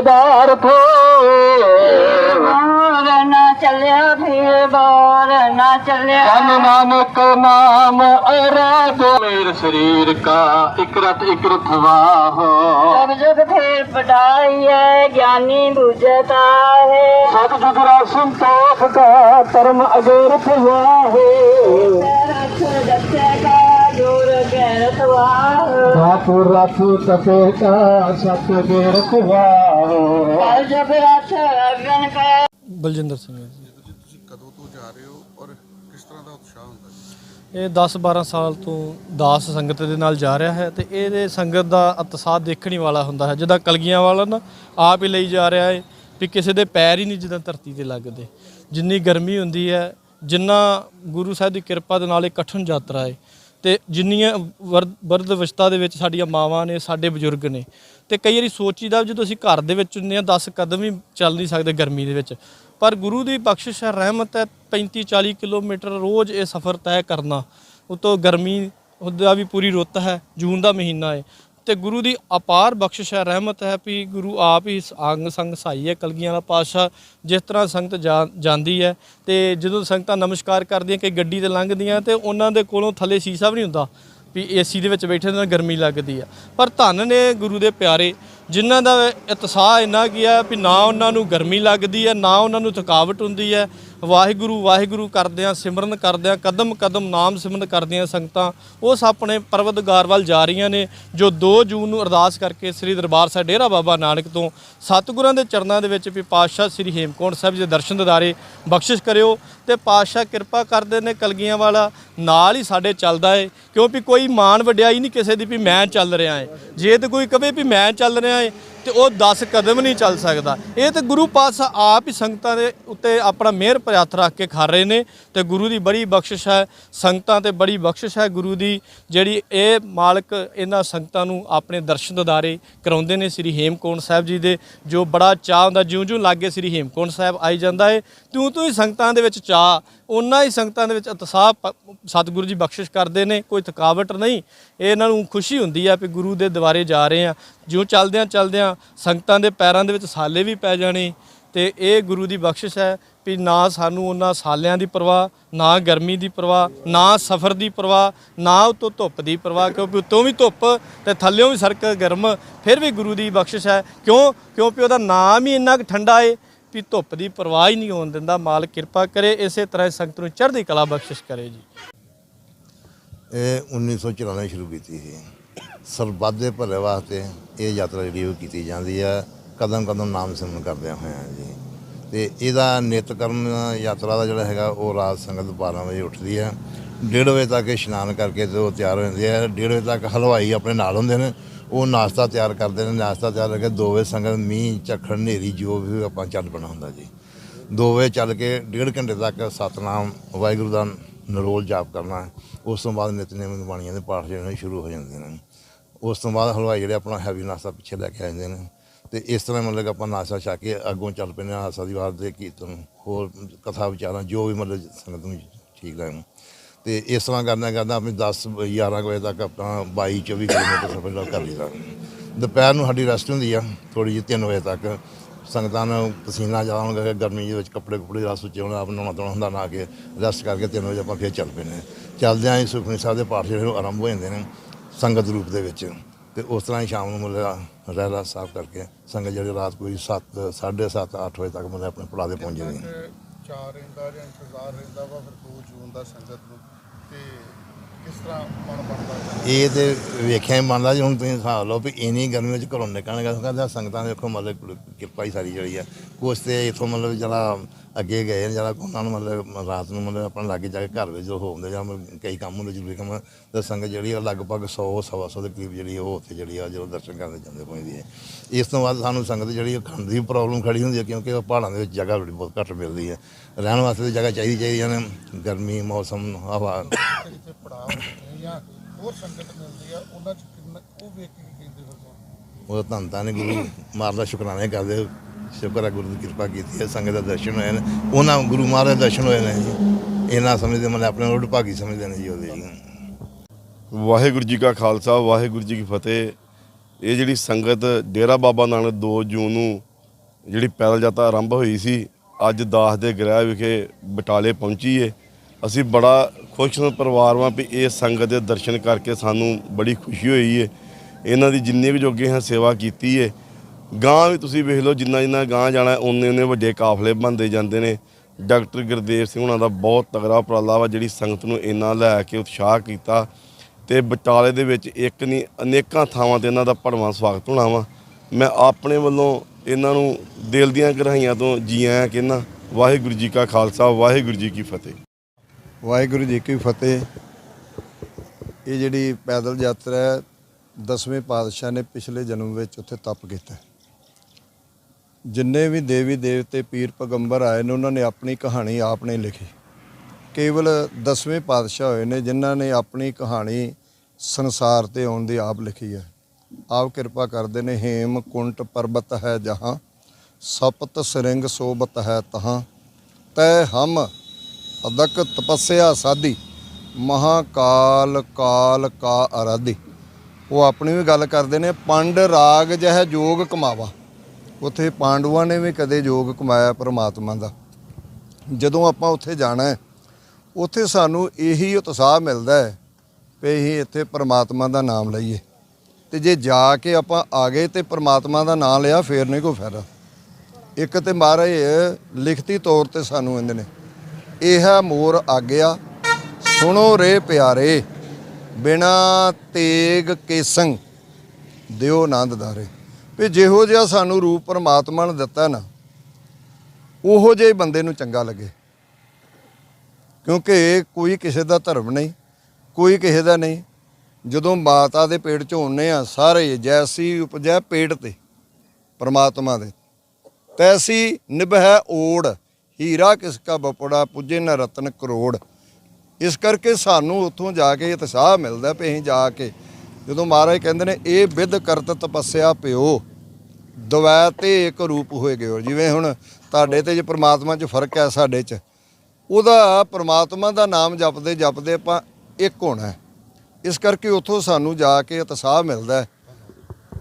ਬਾਰ ਥੋ ਬਾਰ ਨਾ ਚੱਲਿਆ ਫਿਰ ਬਾਰ ਨਾ ਚੱਲਿਆ। ਤਨ ਨਾਨਕ ਨਾਮ ਅਰਾਧ। ਮੇਰ ਸਰੀਰ ਕਾ ਇਕਰਤ ਇਕਰਤ ਵਾਹੋ। ਜਬ ਜਗ ਫਿਰ ਪਟਾਈ ਹੈ ਗਿਆਨੀ ਬੁਝਤਾ ਹੈ। ਸਤ ਜੁਗਰਾ ਸੰਤੋਖ ਕਾ ਧਰਮ ਅਗਰਤ ਵਾਹੋ। ਰਖ ਦੱਸੇ ਕਾ ਬਲਜਿੰਦਰ ਸਿੰਘ ਹੈ ਜੀ। ਤੁਸੀਂ ਕਦੋਂ ਤੋਂ ਜਾ ਰਹੇ ਹੋ ਔਰ ਕਿਸ ਤਰ੍ਹਾਂ ਦਾ ਉਤਸ਼ਾਹ ਹੁੰਦਾ ਜੀ? ਇਹ 10 12 ਸਾਲ ਤੋਂ ਦਾਸ ਸੰਗਤ ਦੇ ਨਾਲ ਜਾ ਰਿਹਾ ਹੈ ਤੇ ਇਹਦੇ ਸੰਗਤ ਦਾ ਉਤਸ਼ਾਹ ਦੇਖਣੀ ਵਾਲਾ ਹੁੰਦਾ ਹੈ। ਜਿੱਦਾਂ ਕਲਗੀਆਂ ਵਾਲਾ ਨਾ ਆਪ ਹੀ ਲਈ ਜਾ ਰਿਹਾ ਹੈ ਵੀ ਕਿਸੇ ਦੇ ਪੈਰ ਹੀ ਨਹੀਂ ਜਿੱਦਾਂ ਧਰਤੀ ਤੇ ਲੱਗਦੇ। ਜਿੰਨੀ ਗਰਮੀ ਹੁੰਦੀ ਹੈ ਜਿੰਨਾ ਗੁਰੂ ਸਾਹਿਬ ਦੀ ਕਿਰਪਾ ਦੇ ਨਾਲ ਇਹ ਕਠਨ ਯਾਤਰਾ ਹੈ ਤੇ ਜਿੰਨੀਆਂ ਵਰਦ ਵਰਦ ਅਵਸਥਾ ਦੇ ਵਿੱਚ ਸਾਡੀਆਂ ਮਾਵਾਂ ਨੇ, ਸਾਡੇ ਬਜ਼ੁਰਗ ਨੇ, ਤੇ ਕਈ ਵਾਰੀ ਸੋਚੀਦਾ ਜਦੋਂ ਅਸੀਂ ਘਰ ਦੇ ਵਿੱਚ ਹੁੰਦੇ ਆ 10 ਕਦਮ ਵੀ ਚੱਲ ਨਹੀਂ ਸਕਦੇ ਗਰਮੀ ਦੇ ਵਿੱਚ। ਪਰ ਗੁਰੂ ਦੀ ਬਖਸ਼ਿਸ਼ ਹੈ, ਰਹਿਮਤ ਹੈ 35 40 ਕਿਲੋਮੀਟਰ ਰੋਜ਼ ਇਹ ਸਫ਼ਰ ਤੈਅ ਕਰਨਾ। ਉਤੋਂ ਗਰਮੀ, ਉਹਦਾ ਵੀ ਪੂਰੀ ਰੁੱਤ ਹੈ, ਜੂਨ ਦਾ ਮਹੀਨਾ ਹੈ। ਤੇ ਗੁਰੂ ਦੀ ਅਪਾਰ ਬਖਸ਼ਿਸ਼ ਹੈ, ਰਹਿਮਤ ਹੈ ਵੀ ਗੁਰੂ ਆਪ ਹੀ ਅੰਗ ਸੰਗ ਸਾਈ ਹੈ, ਕਲਗੀਆਂ ਵਾਲਾ ਪਾਤਸ਼ਾਹ ਜਿਸ ਤਰ੍ਹਾਂ ਸੰਗਤ ਜਾ- ਜਾਂਦੀ ਹੈ ਤੇ ਜਦੋਂ ਸੰਗਤਾਂ ਨਮਸਕਾਰ ਕਰਦੀਆਂ ਕਿ ਗੱਡੀ ਤੇ ਲੰਘਦੀਆਂ ਤੇ ਉਹਨਾਂ ਦੇ ਕੋਲੋਂ ਥੱਲੇ ਸੀਸਾ ਵੀ ਨਹੀਂ ਹੁੰਦਾ ਵੀ ਏਸੀ ਦੇ ਵਿੱਚ ਬੈਠੇ ਨਾਲ ਗਰਮੀ ਲੱਗਦੀ ਆ। ਪਰ ਧੰਨ ਨੇ ਗੁਰੂ ਦੇ ਪਿਆਰੇ, ਜਿਨ੍ਹਾਂ ਦਾ ਇਤਸਾਹ ਇੰਨਾ ਕੀ ਹੈ ਵੀ ਨਾ ਉਹਨਾਂ ਨੂੰ ਗਰਮੀ ਲੱਗਦੀ ਹੈ, ਨਾ ਉਹਨਾਂ ਨੂੰ ਥਕਾਵਟ ਹੁੰਦੀ ਹੈ ਵਾਹਿਗੁਰੂ ਵਾਹਿਗੁਰੂ ਕਰਦਿਆਂ ਸਿਮਰਨ ਕਰਦਿਆਂ, ਕਦਮ ਕਦਮ ਨਾਮ ਸਿਮਰਨ ਕਰਦਿਆਂ ਸੰਗਤਾਂ ਉਸ ਆਪਣੇ ਪਰਵਤਗਾਰ ਵੱਲ ਜਾ ਰਹੀਆਂ ਨੇ, ਜੋ 2 ਜੂਨ ਨੂੰ ਅਰਦਾਸ ਕਰਕੇ ਸ੍ਰੀ ਦਰਬਾਰ ਸਾਹਿਬ ਡੇਰਾ ਬਾਬਾ ਨਾਨਕ ਤੋਂ ਸਤਿਗੁਰਾਂ ਦੇ ਚਰਨਾਂ ਦੇ ਵਿੱਚ ਵੀ ਪਾਤਸ਼ਾਹ ਸ੍ਰੀ ਹੇਮਕੁੰਟ ਸਾਹਿਬ ਜੀ ਦੇ ਦਰਸ਼ਨ ਦਿਦਾਰੇ ਬਖਸ਼ਿਸ਼ ਕਰਿਓ ਤੇ ਪਾਤਸ਼ਾਹ ਕਿਰਪਾ ਕਰਦੇ ਨੇ ਕਲਗੀਆਂ ਵਾਲਾ, ਨਾਲ ਹੀ ਸਾਡੇ ਚੱਲਦਾ ਏ, ਕਿਉਂਕਿ ਕੋਈ ਮਾਣ ਵਡਿਆਈ ਨਹੀਂ ਕਿਸੇ ਦੀ ਵੀ ਮੈਂ ਚੱਲ ਰਿਹਾ ਏ। ਜੇ ਤੇ ਕੋਈ ਕਵੇ ਵੀ ਮੈਂ ਚੱਲ ਰਿਹਾ ਏ ਤੇ ਉਹ 10 ਕਦਮ ਨਹੀਂ ਚੱਲ ਸਕਦਾ। ਇਹ ਤੇ ਗੁਰੂ ਪਾਤਸ਼ਾਹ ਆਪ ਹੀ ਸੰਗਤਾਂ ਦੇ ਉੱਤੇ ਆਪਣਾ ਮਿਹਰ ਭਰਿਆ ਹੱਥ ਰੱਖ ਕੇ ਖਾ ਰਹੇ ਨੇ ਤੇ ਗੁਰੂ ਦੀ ਬੜੀ ਬਖਸ਼ਿਸ਼ ਹੈ। ਸੰਗਤਾਂ ਤੇ ਬੜੀ ਬਖਸ਼ਿਸ਼ ਹੈ ਗੁਰੂ ਦੀ, ਜਿਹੜੀ ਇਹ ਮਾਲਕ ਇਹਨਾਂ ਸੰਗਤਾਂ ਨੂੰ ਆਪਣੇ ਦਰਸ਼ਨ ਦਿਦਾਰੇ ਕਰਾਉਂਦੇ ਨੇ ਸ੍ਰੀ ਹੇਮਕੁੰਟ ਸਾਹਿਬ ਜੀ ਦੇ, ਜੋ ਬੜਾ ਚਾਹ ਹੁੰਦਾ, ਜਿਉਂ-ਜਿਉਂ ਲਾਗੇ ਸ੍ਰੀ ਹੇਮਕੁੰਟ ਸਾਹਿਬ ਆਈ ਜਾਂਦਾ ਹੈ ਤਿਉਂ ਤਿਉਂ ਹੀ ਸੰਗਤਾਂ ਦੇ ਵਿੱਚ ਚਾਹ ਉਹਨਾਂ ਹੀ ਸੰਗਤਾਂ ਦੇ ਵਿੱਚ ਉਤਸ਼ਾਹ ਸਤਿਗੁਰੂ ਜੀ ਬਖਸ਼ਿਸ਼ ਕਰਦੇ ਨੇ, ਕੋਈ ਥਕਾਵਟ ਨਹੀਂ। ਇਹਨਾਂ ਨੂੰ ਖੁਸ਼ੀ ਹੁੰਦੀ ਆ ਵੀ ਗੁਰੂ ਦੇ ਦੁਆਰੇ ਜਾ ਰਹੇ ਆ। ਜਿਉਂ ਚੱਲਦਿਆਂ ਚੱਲਦਿਆਂ ਸੰਗਤਾਂ ਦੇ ਪੈਰਾਂ ਦੇ ਵਿੱਚ ਸਾਲੇ ਵੀ ਪੈ ਜਾਣੇ। ਤੇ ਇਹ ਗੁਰੂ ਦੀ ਬਖਸ਼ਿਸ਼ ਹੈ ਵੀ ਨਾ ਸਾਨੂੰ ਉਹਨਾਂ ਸਾਲਿਆਂ ਦੀ ਪਰਵਾਹ, ਨਾ ਗਰਮੀ ਦੀ ਪਰਵਾਹ, ਨਾ ਸਫ਼ਰ ਦੀ ਪਰਵਾਹ, ਨਾ ਉਤੋਂ ਧੁੱਪ ਦੀ ਪਰਵਾਹ, ਕਿਉਂਕਿ ਉਤੋਂ ਵੀ ਧੁੱਪ ਤੇ ਥੱਲਿਓਂ ਵੀ ਸਰਕ ਗਰਮ, ਫਿਰ ਵੀ ਗੁਰੂ ਦੀ ਬਖਸ਼ਿਸ਼ ਹੈ। ਕਿਉਂ? ਕਿਉਂਕਿ ਉਹਦਾ ਨਾਮ ਹੀ ਇੰਨਾ ਕੁ ਠੰਡਾ ਏ। ਵੀ ਧੁੱਪ ਦੀ ਪਰਵਾਹ ਹੀ ਨਹੀਂ ਹੋਣ ਦਿੰਦਾ। ਮਾਲ ਕਿਰਪਾ ਕਰੇ, ਇਸੇ ਤਰ੍ਹਾਂ ਸੰਗਤ ਨੂੰ ਚੜ੍ਹਦੀ ਕਲਾ ਬਖਸ਼ਿਸ਼ ਕਰੇ ਜੀ। ਇਹ 1994 ਸ਼ੁਰੂ ਕੀਤੀ ਸੀ। ਸਰਬੱਤ ਭਲੇ ਵਾਸਤੇ ਇਹ ਯਾਤਰਾ ਜਿਹੜੀ ਉਹ ਕੀਤੀ ਜਾਂਦੀ ਹੈ ਕਦਮ ਕਦਮ ਨਾਮ ਸਿਮਰਨ ਕਰਦਿਆਂ ਹੋਇਆਂ ਜੀ। ਤੇ ਇਹਦਾ ਨਿਤਕਰਮ ਯਾਤਰਾ ਦਾ ਜਿਹੜਾ ਹੈਗਾ, ਉਹ ਰਾਤ ਸੰਗਤ 12 ਵਜੇ ਉੱਠਦੀ ਹੈ 1:30 ਵਜੇ ਤੱਕ ਇਸ਼ਨਾਨ ਕਰਕੇ ਤੇ ਉਹ ਤਿਆਰ ਹੋ ਜਾਂਦੀ ਹੈ 1:30 ਵਜੇ ਤੱਕ ਹਲਵਾਈ ਆਪਣੇ ਨਾਲ ਹੁੰਦੇ ਨੇ। ਉਹ ਨਾਸ਼ਤਾ ਤਿਆਰ ਕਰਦੇ ਨੇ, ਨਾਸ਼ਤਾ ਤਿਆਰ ਕਰਕੇ 2 ਵਜੇ ਸੰਗਤ ਮੀਂਹ, ਝੱਖੜ, ਹਨੇਰੀ, ਜੋ ਵੀ ਆਪਾਂ ਚੱਲ ਪਣਾ ਹੁੰਦਾ ਜੀ। 2 ਵਜੇ ਚੱਲ ਕੇ ਡੇਢ ਘੰਟੇ ਤੱਕ ਸਤਨਾਮ, ਵਾਹਿਗੁਰੂ ਦਾ ਨਰੋਲ ਜਾਪ ਕਰਨਾ। ਉਸ ਤੋਂ ਬਾਅਦ ਨਿਤਨੇਮ ਦੀ ਬਾਣੀਆਂ ਦੇ ਪਾਠ ਜਿਹੜੇ ਸ਼ੁਰੂ ਹੋ ਜਾਂਦੇ ਨੇ। ਉਸ ਤੋਂ ਬਾਅਦ ਹਲਵਾਈ ਜਿਹੜੇ ਆਪਣਾ ਹੈਵੀ ਨਾਸ਼ਤਾ ਪਿੱਛੇ ਲੈ ਕੇ ਆ ਜਾਂਦੇ ਨੇ। ਤੇ ਇਸ ਤਰ੍ਹਾਂ ਮਤਲਬ ਕਿ ਆਪਾਂ ਨਾਸ਼ਤਾ ਛਾ ਕੇ ਅੱਗੋਂ ਚੱਲ ਪੈਂਦੇ ਹਾਂ, ਆਸਾ ਦੀ ਵਾਰ ਦੇ ਕੀਰਤਨ, ਹੋਰ ਕਥਾ ਵਿਚਾਰਾਂ, ਜੋ ਵੀ ਮਤਲਬ ਸੰਗਤ ਨੂੰ ਠੀਕ ਲੱਗਣ। ਤੇ ਇਸ ਤਰ੍ਹਾਂ ਕਰਨਾ ਕਰਦਾ ਆਪਣੀ 10 11 ਵਜੇ ਤੱਕ ਆਪਾਂ 22 24 ਕਿਲੋਮੀਟਰ ਸਫ਼ਰ ਜਿਹੜਾ ਕਰ ਲਈਦਾ। ਦੁਪਹਿਰ ਨੂੰ ਸਾਡੀ ਰੈਸਟ ਹੁੰਦੀ ਆ ਥੋੜੀ ਜਿਹੀ 3 ਵਜੇ ਤੱਕ। ਸੰਗਤਾਂ ਨੂੰ ਪਸੀਨਾ ਜ਼ਿਆਦਾ ਹੋਣ ਕਰਕੇ ਗਰਮੀ ਦੇ ਵਿੱਚ ਕੱਪੜੇ ਕੁਪੜੇ ਦਾ ਸੁੱਚੇ ਹੋਣਾ, ਆਪ ਨਹਾਉਣਾ ਧੋਣਾ ਹੁੰਦਾ ਨਾ ਕੇ ਰੈਸਟ ਕਰਕੇ 3 ਵਜੇ ਆਪਾਂ ਫਿਰ ਚੱਲ ਪੈਂਦੇ ਹਾਂ ਚੱਲਦਿਆਂ ਹੀ ਸੁਖਮਨੀ ਸਾਹਿਬ ਦੇ ਪਾਠ ਜਿਹੜੇ ਉਹ ਆਰੰਭ ਹੋ ਜਾਂਦੇ ਨੇ ਸੰਗਤ ਰੂਪ ਦੇ ਵਿੱਚ। ਤੇ ਉਸ ਤਰ੍ਹਾਂ ਹੀ ਸ਼ਾਮ ਨੂੰ ਮਤਲਬ ਰਹਿਰਾ ਸਾਫ਼ ਕਰਕੇ ਸੰਗਤ ਜਿਹੜੀ ਰਾਤ ਕੋਈ 7 7:30 8 ਵਜੇ ਤੱਕ ਮਤਲਬ ਆਪਣੇ ਪੜਾ ਦੇ ਪਹੁੰਚ ਜਾਂਦੀ ਹੈ ਚਾਰ ਰਹਿੰਦਾ ਜਾਂ ਇੰਤਜ਼ਾਰ ਰਹਿੰਦਾ ਵਾ, ਫਿਰ 2 ਜੂਨ ਦਾ ਸੰਗਤ ਨੂੰ ਤੇ ਕਿਸ ਤਰ੍ਹਾਂ ਮਨ ਬਣਦਾ ਇਹ ਤੇ ਵੇਖਿਆ ਹੀ ਮੰਨਦਾ ਜੀ ਹੁਣ ਤੁਸੀਂ ਹਿਸਾਬ ਲਓ ਵੀ ਇੰਨੀ ਗਰਮੀ ਵਿੱਚ ਘਰੋਂ ਨਿਕਲਣਗਾ ਕਹਿੰਦਾ ਸੰਗਤਾਂ ਦੇ ਦੇਖੋ ਮਤਲਬ ਕਿਰਪਾ ਹੀ ਸਾਰੀ ਜਿਹੜੀ ਆ। ਕੁਛ ਤੇ ਇਥੋਂ ਮਤਲਬ ਜਿਹੜਾ ਅੱਗੇ ਗਏ ਨੇ ਜਿਹੜਾ ਉਹਨਾਂ ਨੂੰ ਮਤਲਬ ਰਾਤ ਨੂੰ ਮਤਲਬ ਆਪਣਾ ਲਾਗੇ ਜਾ ਕੇ ਘਰ ਵਿੱਚ ਜੋ ਹੁੰਦੇ ਜਾਂ ਕਈ ਕੰਮ ਹੁੰਦੇ ਜ਼ਰੂਰੀ ਕੰਮ ਤੇ ਸੰਗਤ ਜਿਹੜੀ ਆ ਲਗਭਗ 100 ਸਵਾ ਸੌ ਦੇ ਕਰੀਬ ਜਿਹੜੀ ਉਹ ਉੱਥੇ ਜਿਹੜੀ ਆ ਜਦੋਂ ਦਰਸ਼ਨ ਕਰਨ ਜਾਂਦੇ ਪਹੁੰਚਦੀ ਹੈ। ਇਸ ਤੋਂ ਬਾਅਦ ਸਾਨੂੰ ਸੰਗਤ ਜਿਹੜੀ ਖਾਣ ਦੀ ਪ੍ਰੋਬਲਮ ਖੜੀ ਹੁੰਦੀ ਹੈ ਕਿਉਂਕਿ ਉਹ ਪਹਾੜਾਂ ਦੇ ਵਿੱਚ ਜਗ੍ਹਾ ਬੜੀ ਬਹੁਤ ਘੱਟ ਮਿਲਦੀ ਹੈ। ਰਹਿਣ ਵਾਸਤੇ ਤਾਂ ਜਗ੍ਹਾ ਚਾਹੀਦੀ ਚਾਹੀਦੀ ਨੇ। ਗਰਮੀ ਮੌਸਮ ਹਵਾ। ਨੇ ਹੋਰ ਸੰਗਤ ਮਿਲਦੀ ਆ ਉਹਨਾਂ ਚ ਕਿੰਨਾ ਉਹ ਵੇਖ ਕੇ ਕੀ ਕਹਿੰਦੇ ਫਿਰ ਤੁਹਾਨੂੰ ਉਹ ਧੰਨ ਧੰਨ ਗੁਰੂ ਮਾਰ ਦਾ ਸ਼ੁਕਰਾਨੇ ਕਰਦੇ ਸ਼ੁਕਰ ਹੈ ਗੁਰੂ ਦੀ ਕਿਰਪਾ ਕੀਤੀ ਹੈ, ਸੰਗਤ ਦਾ ਦਰਸ਼ਨ ਹੋਏ ਨੇ। ਉਹਨਾਂ ਗੁਰੂ ਮਹਾਰਾਜ ਦੇ ਦਰਸ਼ਨ ਹੋਏ ਨੇ ਜੀ। ਇਹਨਾਂ ਸਮਝਦੇ ਮਤਲਬ ਆਪਣੇ ਰੋਡ ਭਾਗੀ ਸਮਝਦੇ ਨੇ ਜੀ ਉਹਦੇ ਜੀ। ਵਾਹਿਗੁਰੂ ਜੀ ਕਾ ਖਾਲਸਾ, ਵਾਹਿਗੁਰੂ ਜੀ ਕੀ ਫਤਿਹ। ਇਹ ਜਿਹੜੀ ਸੰਗਤ ਡੇਰਾ ਬਾਬਾ ਨਾਨਕ 2 ਜੂਨ ਨੂੰ ਜਿਹੜੀ ਪੈਦਲ ਯਾਤਰਾ ਆਰੰਭ ਹੋਈ ਸੀ, ਅੱਜ ਦਾਸ ਦੇ ਗ੍ਰਹਿ ਵਿਖੇ ਬਟਾਲੇ ਪਹੁੰਚੀ ਏ। ਅਸੀਂ ਬੜਾ ਖੁਸ਼ ਪਰਿਵਾਰ ਵਾਂ ਵੀ ਇਹ ਸੰਗਤ ਦੇ ਦਰਸ਼ਨ ਕਰਕੇ ਸਾਨੂੰ ਬੜੀ ਖੁਸ਼ੀ ਹੋਈ ਏ। ਇਹਨਾਂ ਦੀ ਜਿੰਨੀ ਵੀ ਜੋਗੇ ਹਾਂ ਸੇਵਾ ਕੀਤੀ ਏ। ਗਾਂ ਵੀ ਤੁਸੀਂ ਵੇਖ ਲਓ, ਜਿੰਨਾ ਜਿੰਨਾ ਗਾਂ ਜਾਣਾ ਉਹਨੇ ਉਹਨੇ ਵੱਡੇ ਕਾਫਲੇ ਬਣਦੇ ਜਾਂਦੇ ਨੇ। ਡਾਕਟਰ ਗੁਰਦੇਵ ਸਿੰਘ ਉਹਨਾਂ ਦਾ ਬਹੁਤ ਤਗੜਾ ਉਪਰਾਲਾ ਵਾ, ਜਿਹੜੀ ਸੰਗਤ ਨੂੰ ਇੰਨਾ ਲੈ ਕੇ ਉਤਸ਼ਾਹ ਕੀਤਾ। ਤੇ ਬਟਾਲੇ ਦੇ ਵਿੱਚ ਇੱਕ ਨਹੀਂ ਅਨੇਕਾਂ ਥਾਵਾਂ ਤੇ ਇਹਨਾਂ ਦਾ ਭੜਵਾਂ ਸਵਾਗਤ ਹੋਣਾ ਵਾ। ਮੈਂ ਆਪਣੇ ਵੱਲੋਂ ਇਹਨਾਂ ਨੂੰ ਦਿਲ ਦੀਆਂ ਗਹਿਰਾਈਆਂ ਤੋਂ ਜੀ ਆਇਆਂ ਕਹਿੰਦਾ, ਵਾਹਿਗੁਰੂ ਜੀ ਕਾ ਖਾਲਸਾ, ਵਾਹਿਗੁਰੂ ਜੀ ਕੀ ਫਤਿਹ। ਵਾਹਿਗੁਰੂ ਜੀ ਕੀ ਫਤਿਹ। ਇਹ ਜਿਹੜੀ ਪੈਦਲ ਯਾਤਰਾ ਹੈ, ਦਸਵੇਂ ਪਾਤਸ਼ਾਹ ਨੇ ਪਿਛਲੇ ਜਨਮ ਵਿੱਚ ਉੱਥੇ ਤਪ ਕੀਤਾ ਜਿੰਨੇ ਵੀ ਦੇਵੀ ਦੇਵਤੇ, ਪੀਰ ਪੈਗੰਬਰ ਆਏ ਨੇ, ਉਹਨਾਂ ਨੇ ਆਪਣੀ ਕਹਾਣੀ ਆਪ ਨੇ ਲਿਖੀ। ਕੇਵਲ ਦਸਵੇਂ ਪਾਤਸ਼ਾਹ ਹੋਏ ਨੇ, ਜਿਨ੍ਹਾਂ ਨੇ ਆਪਣੀ ਕਹਾਣੀ ਸੰਸਾਰ ਤੇ ਆਉਣ ਦੀ ਆਪ ਲਿਖੀ ਹੈ। ਆਪ ਕਿਰਪਾ ਕਰਦੇ ਨੇ, ਹੇਮ ਕੁੰਟ ਪਰਬਤ ਹੈ ਜਹਾਂ, ਸਪਤ ਸਰਿੰਗ ਸੋਬਤ ਹੈ ਤਹਾਂ। ਤੈ ਹਮ ਅਦਕ ਤਪੱਸਿਆ ਸਾਧੀ, ਮਹਾਕਾਲ ਕਾਲ ਕਾ ਅਰਾਧੀ। ਉਹ ਆਪਣੀ ਵੀ ਗੱਲ ਕਰਦੇ ਨੇ, ਪੰਡ ਰਾਗ ਜਹ ਜੋਗ ਕਮਾਵਾ। ਉੱਥੇ ਪਾਂਡਵਾਂ ਨੇ ਵੀ ਕਦੇ ਯੋਗ ਕਮਾਇਆ ਪਰਮਾਤਮਾ ਦਾ। ਜਦੋਂ ਆਪਾਂ ਉੱਥੇ ਜਾਣਾ ਹੈ, ਉੱਥੇ ਸਾਨੂੰ ਇਹੀ ਉਤਸ਼ਾਹ ਮਿਲਦਾ ਹੈ ਵੀ ਅਸੀਂ ਇੱਥੇ ਪਰਮਾਤਮਾ ਦਾ ਨਾਮ ਲਈਏ। ਤੇ ਜੇ ਜਾ ਕੇ ਆਪਾਂ ਆ ਗਏ ਤੇ ਪਰਮਾਤਮਾ ਦਾ ਨਾਮ ਲਿਆ, ਫੇਰ ਨਹੀਂ ਕੋਈ ਫਾਇਦਾ। ਇੱਕ ਤੇ ਮਹਾਰਾਜ ਲਿਖਤੀ ਤੌਰ ਤੇ ਸਾਨੂੰ ਇਹਦੇ ਨੇ, ਇਹ ਮੋਰ ਆਗਿਆ, ਸੁਣੋ ਰੇ ਪਿਆਰੇ, ਬਿਨਾ ਤੇਗ ਕੇਸੰ ਦਿਓ ਆਨੰਦ ਦਾਰੇ ਵੀ ਜਿਹੋ ਜਿਹਾ ਸਾਨੂੰ ਰੂਪ ਪਰਮਾਤਮਾ ਨੇ ਦਿੱਤਾ ਨਾ, ਉਹੋ ਜਿਹੇ ਬੰਦੇ ਨੂੰ ਚੰਗਾ ਲੱਗੇ। ਕਿਉਂਕਿ ਕੋਈ ਕਿਸੇ ਦਾ ਧਰਮ ਨਹੀਂ, ਕੋਈ ਕਿਸੇ ਦਾ ਨਹੀਂ। ਜਦੋਂ ਮਾਤਾ ਦੇ ਪੇਟ ਚੋਂ ਹੁੰਨੇ ਆ ਸਾਰੇ, ਜੈਸੀ ਉਪਜੈ ਪੇਟ ਤੇ ਪਰਮਾਤਮਾ ਦੇ, ਤੈਸੀ ਨਿਭੈ ਓੜ, ਹੀਰਾ ਕਿਸ ਕਾ ਬਪੜਾ, ਪੁੱਜੇ ਨ ਰਤਨ ਕਰੋੜ। ਇਸ ਕਰਕੇ ਸਾਨੂੰ ਉੱਥੋਂ ਜਾ ਕੇ ਉਤਸ਼ਾਹ ਮਿਲਦਾ ਵੀ ਅਸੀਂ ਜਾ ਕੇ ਜਦੋਂ ਮਹਾਰਾਜ ਕਹਿੰਦੇ ਨੇ, ਇਹ ਵਿਦ ਕਰਤ ਤਪੱਸਿਆ ਪਿਓ, ਦਵੈ ਤੇ ਇੱਕ ਰੂਪ ਹੋਏ ਗਏ ਹੋ। ਜਿਵੇਂ ਹੁਣ ਤੁਹਾਡੇ ਤੇ ਜੇ ਪ੍ਰਮਾਤਮਾ 'ਚ ਫ਼ਰਕ ਹੈ ਸਾਡੇ 'ਚ, ਉਹਦਾ ਪ੍ਰਮਾਤਮਾ ਦਾ ਨਾਮ ਜਪਦੇ ਜਪਦੇ ਆਪਾਂ ਇੱਕ ਹੋਣਾ ਇਸ ਕਰਕੇ ਉੱਥੋਂ ਸਾਨੂੰ ਜਾ ਕੇ ਉਤਸ਼ਾਹ ਮਿਲਦਾ ਹੈ